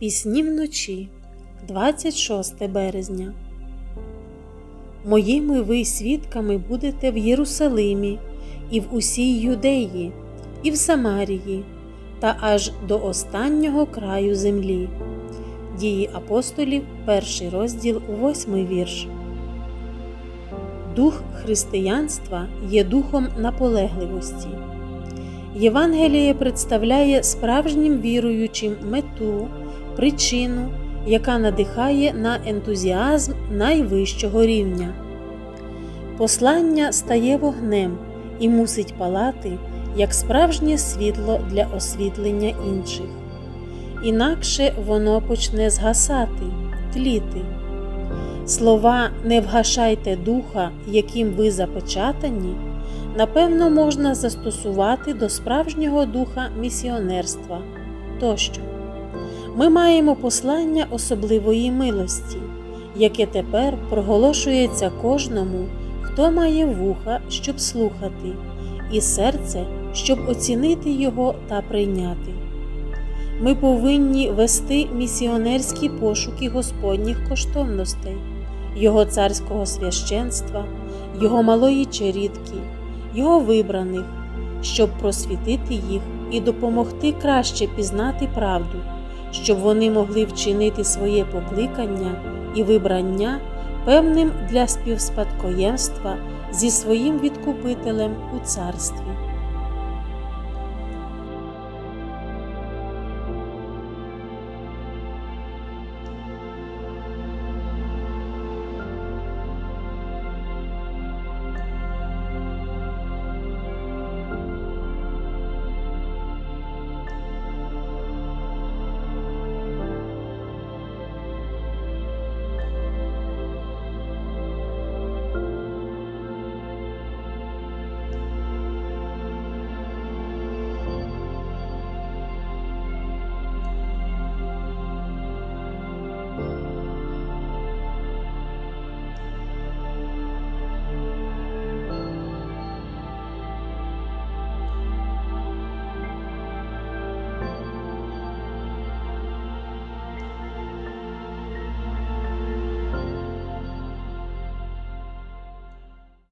Пісні вночі, 26 березня. Моїми ви свідками будете в Єрусалимі, і в усій Юдеї, і в Самарії, та аж до останнього краю землі. Дії апостолів, перший розділ, восьмий вірш. Дух християнства є духом наполегливості. Євангеліє представляє справжнім віруючим мету, причину, яка надихає на ентузіазм найвищого рівня. Послання стає вогнем і мусить палати як справжнє світло для освітлення інших. Інакше воно почне згасати, тліти. Слова не вгашайте духа, яким ви запечатані, напевно, можна застосувати до справжнього духа місіонерства тощо. Ми маємо послання особливої милості, яке тепер проголошується кожному, хто має вуха, щоб слухати, і серце, щоб оцінити його та прийняти. Ми повинні вести місіонерські пошуки Господніх коштовностей, Його царського священства, Його малої черідки, Його вибраних, щоб просвітити їх і допомогти краще пізнати правду, щоб вони могли вчинити своє покликання і вибрання певним для співспадкоємства зі своїм відкупителем у царстві.